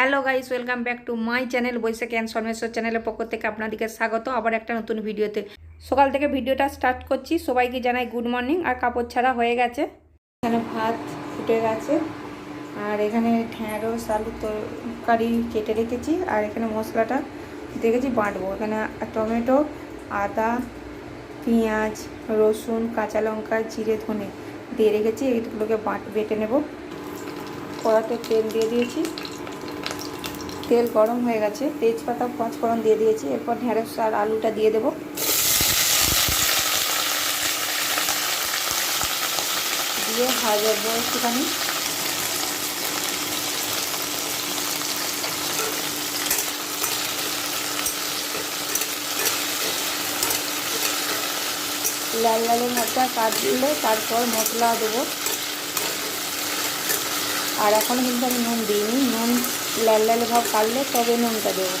Hello guys welcome back to my channel Baishakh and Sanmeshwar চ্যানেলের পক্ষ থেকে আপনাদেরকে স্বাগত। আবার একটা নতুন ভিডিওতে। সকাল থেকে ভিডিওটা স্টার্ট করছি। সবাইকে জানাই গুড মর্নিং আর কাপড় ছাড়া হয়ে গেছে। এখানে ভাত ফুটে গেছে। আর এখানে ঢ্যাঁড়স আলু তরকারি কেটে রেখেছি। আর এখানে মশলাটা দেখেছি বাটবো। এখানে টমেটো, আদা, পেঁয়াজ, রসুন, কাঁচা লঙ্কা, জিরে, ধনে দিয়ে রেখেছি। এইগুলোকে বাট বেটে নেব। কড়াতে তেল দিয়ে দিয়েছি। তেল গরম হয়ে গেছে, তেজপাতা, পাঁচফোড়ন দিয়ে দিয়েছি, এরপর ঢেঁড়স আর আলুটা দিয়ে দেবো। দিয়ে ভাজবো একটুখানি। লাল লালের মশলা কাটলে তারপর মশলা দেবো। আর এখন কিন্তু আমি নুন দিইনি। নুন লাল লাল ভাব কাটলে তবে নুনটা দেবো।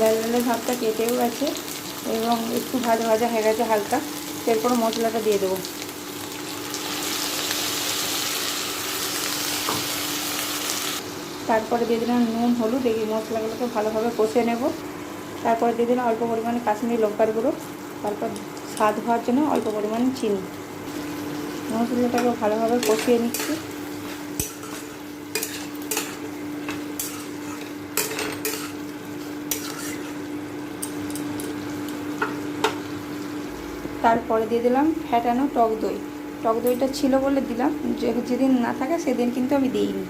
লাল লালের ভাবটা কেটেও গেছে এবং একটু ভাজা ভাজা হয়ে গেছে হালকা। এরপর মশলাটা দিয়ে দেবো। তারপরে দিয়ে দিলাম নুন, হলুদ, এই মশলাগুলোকে ভালোভাবে কষে নেব। তারপরে দিয়ে দিলাম অল্প পরিমাণে কাশ্মীরি লঙ্কার গুঁড়ো, তারপর স্বাদ হওয়ার জন্য অল্প পরিমাণে চিনি। মশলাটাকে ভালোভাবে কষিয়ে নিচ্ছি। তারপরে দিয়ে দিলাম ফ্যাটানো টক দই। টক দইটা ছিল বলে দিলাম যেদিন না থাকে সেদিন কিন্তু আমি দিইনি।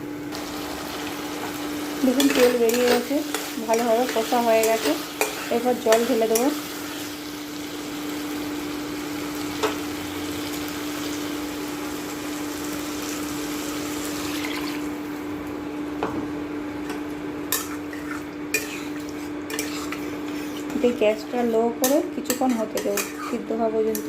দেখুন, তেল বেরিয়ে গেছে, ভালোভাবে কষা হয়ে গেছে। এরপর জল ঢেলে দেবো। গ্যাসটা লো করে কিছুক্ষণ হতে দেবো, সিদ্ধ হওয়া পর্যন্ত।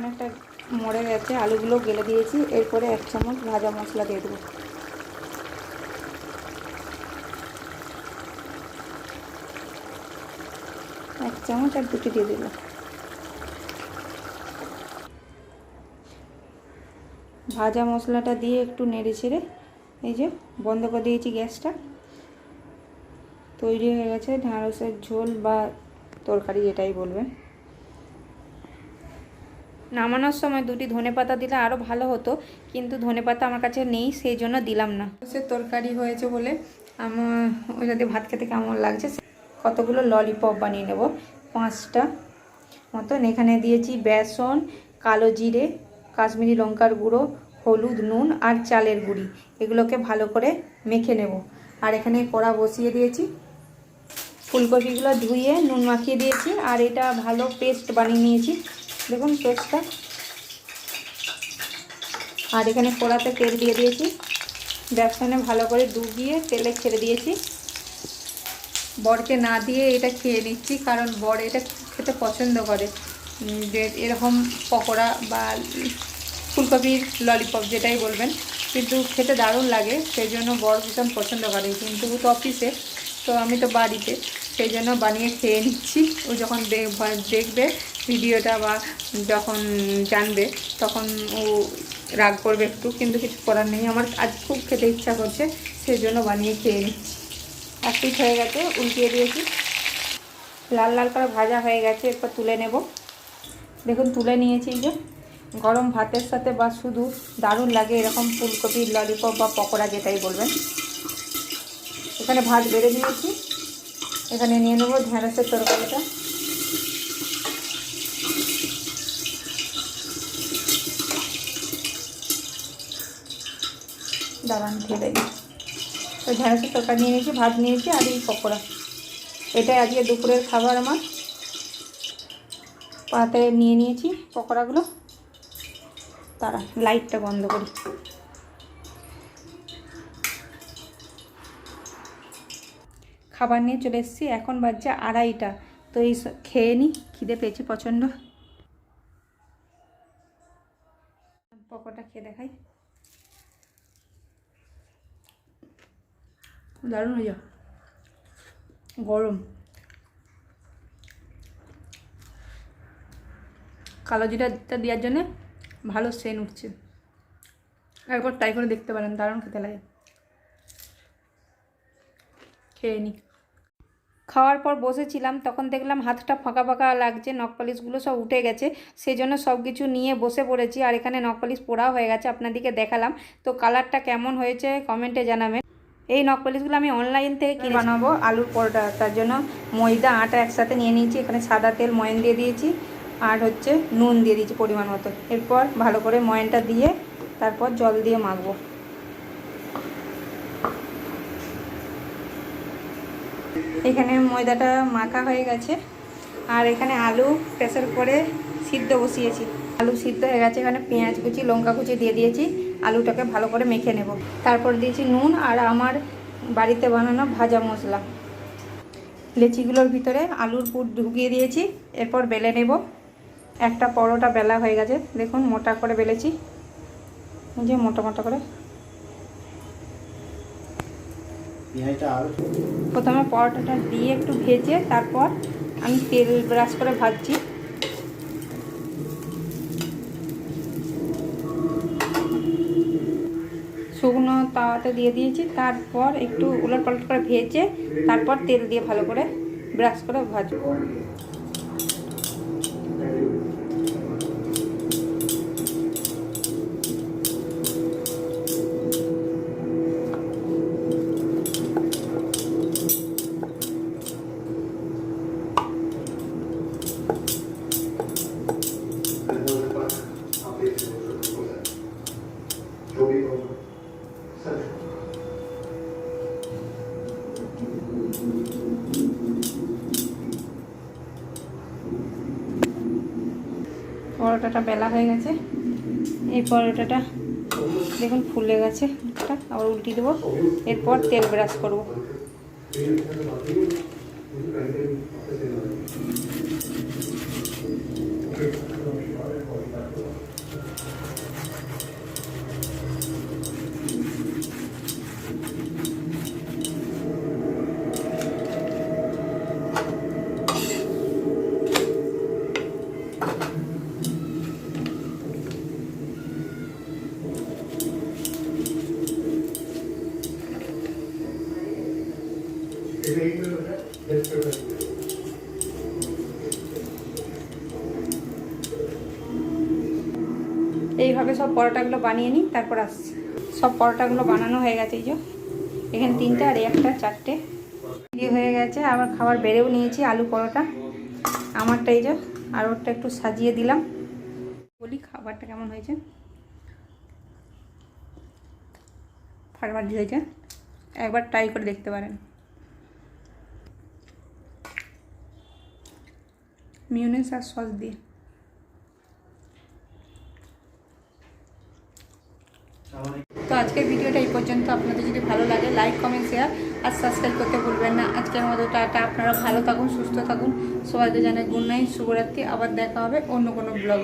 অনেকটা মরে গেছে, আলুগুলো গেলে দিয়েছি, এরপরে এক চামচ ভাজা মশলা দিয়ে দেবো। এক চামচ আর দুটি দিয়ে দিলাম ভাজা মশলাটা দিয়ে একটু নেড়ে ছেড়ে, এই যে বন্ধ করে দিয়েছি গ্যাসটা। তৈরি হয়ে গেছে ঢ্যাঁড়সের ঝোল বা তরকারি যেটাই বলবেন। নামানোর সময় দুটি ধনে পাতা দিলে আরও ভালো হতো, কিন্তু ধনে পাতা আমার কাছে নেই, সেই জন্য দিলাম না। সে তরকারি হয়েছে বলে আমার ওই যদি ভাত খেতে কেমন লাগছে কতগুলো ললিপপ বানিয়ে নেব, পাঁচটা মতন। এখানে দিয়েছি বেসন, কালো জিরে, কাশ্মীরি লঙ্কার গুঁড়ো, হলুদ, নুন আর চালের গুঁড়ি। এগুলোকে ভালো করে মেখে নেব। আর এখানে কড়া বসিয়ে দিয়েছি। ফুলকপিগুলো ধুয়ে নুন মাখিয়ে দিয়েছি। আর এটা ভালো পেস্ট বানিয়ে নিয়েছি। দেখুন পেস্টটা। আর এখানে কড়াতে তেল দিয়ে দিয়েছি। বেসনে ভালো করে ডুবিয়ে তেলে ছেড়ে দিয়েছি। বরকে না দিয়ে এটা খেয়ে নিচ্ছি, কারণ বর এটা খেতে পছন্দ করে। যে এরকম পকোড়া বা ফুলকপির ললিপপ যেটাই বলবেন, কিন্তু খেতে দারুণ লাগে, সেই জন্য বর ভীষণ পছন্দ করে। কিন্তু তো অফিসে, তো আমি তো বাড়িতে, সেই জন্য বানিয়ে খেয়ে নিচ্ছি। ও যখন দেখবে ভিডিওটা বা যখন জানবে, তখন ও রাগ করবে একটু, কিন্তু কিছু করার নেই। আমার আজ খুব খেতে ইচ্ছা করছে সেই জন্য বানিয়ে খেয়ে নিচ্ছি। এক পিস হয়ে গেছে, উল্টিয়ে দিয়েছি। লাল লাল করে ভাজা হয়ে গেছে, এরপর তুলে নেব। দেখুন, তুলে নিয়েছি যে। গরম ভাতের সাথে বা শুধু দারুণ লাগে এরকম ফুলকপির ললিপপ বা পকোড়া যেটাই বলবেন। এখানে ভাত বেড়ে নিয়েছি। এখানে নিয়ে নেব ঢ্যাঁড়সের তরকারিটা। দাঁড়ান ঢেলে দিই তো ঢ্যাঁড়সের তরকারি নিয়ে নিয়েছি, ভাত নিয়েছি আর এই পকোড়া। এটাই আজকে দুপুরের খাবার আমার। পাতে নিয়ে নিয়েছি পকোড়াগুলো। তারা, লাইটটা বন্ধ করি। খাবার নিয়ে চলে এসেছি, এখন বাজছে আড়াইটা। তো এই খেয়ে নিই খিদে পেয়েছি প্রচণ্ড। পকোড়া খেয়ে দেখাই। দারুণ হয়ে যাও। গরম। কালো জিরাটা দেওয়ার জন্যে ভালো সেন উঠছে। একবার ট্রাই করে দেখতে পারেন, দারুণ খেতে লাগে। খেয়ে নিই খাওয়ার পর বসেছিলাম, তখন দেখলাম হাতটা ফাঁকা ফাঁকা লাগছে, নখ পালিশগুলো সব উঠে গেছে সেই জন্য সব কিছু নিয়ে বসে পড়েছি, আর এখানে নখ পালিশ হয়ে গেছে আপনাদেরকে দেখালাম। তো কালারটা কেমন হয়েছে কমেন্টে জানাবেন। এই নখ পালিশগুলো আমি অনলাইন থেকে কিনে বানাবো, আলুর পরোটা, তার জন্য ময়দা, আটা একসাথে নিয়ে নিয়েছি, এখানে সাদা তেল ময়ন দিয়ে দিয়েছি, আর হচ্ছে নুন দিয়ে দিয়েছি পরিমাণ মতো। এরপর ভালো করে ময়নটা দিয়ে তারপর জল দিয়ে মাখবো। এখানে ময়দাটা মাখা হয়ে গেছে, আর এখানে আলু প্রেসার করে সিদ্ধ বসিয়েছি। আলু সিদ্ধ হয়ে গেছে, এখানে পেঁয়াজ কুচি, লঙ্কা কুচি দিয়ে দিয়েছি। আলুটাকে ভালো করে মেখে নেব। তারপর দিয়েছি নুন আর আমার বাড়িতে বানানো ভাজা মশলা। লেচিগুলোর ভিতরে আলুর পুর ঢুকিয়ে দিয়েছি এরপর বেলে নেব। একটা পরোটা বেলা হয়ে গেছে দেখুন মোটা করে বেলেছি। যে মোটা মোটা করে। প্রথমে পরোটাটা দিয়ে একটু ভেজে তারপর আমি তেল ব্রাশ করে ভাজছি। শুকনো তাওয়াতে দিয়ে দিয়েছি। তারপর একটু উলট পালট করে ভেজে তারপর তেল দিয়ে ভালো করে ব্রাশ করে ভাজবো। পরোটাটা বেলা হয়ে গেছে। এই পরোটাটা দেখুন ফুলে গেছে। আবার উল্টি দেবো। এরপর তেল ব্রাশ করব। এইভাবে সব পরোটাগুলো বানিয়ে নিই, তারপর আসছি। সব পরোটাগুলো বানানো হয়ে গেছে এই যে। এখানে তিনটে আর একটা চারটে। হয়ে গেছে, আবার খাবার বেড়েও নিয়েছি, আলু পরোটা। আমারটা এই যে, আর ওরটা একটু সাজিয়ে দিলাম। বলি খাবারটা কেমন হয়েছে? ফাটাফাটি হয়েছে। একবার ট্রাই করে দেখতে পারেন। মিউনিস আর সস দিয়ে। তো আজকের ভিডিওটা এই পর্যন্ত। আপনাদের যদি ভালো লাগে লাইক কমেন্ট শেয়ার আর সাবস্ক্রাইব করতে ভুলবেন না। আজকের মতো টাটা। আপনারা ভালো থাকুন, সুস্থ থাকুন। সবাইকে জানাই গুড নাইট শুভরাত্রি। আবার দেখা হবে অন্য কোনো ব্লগ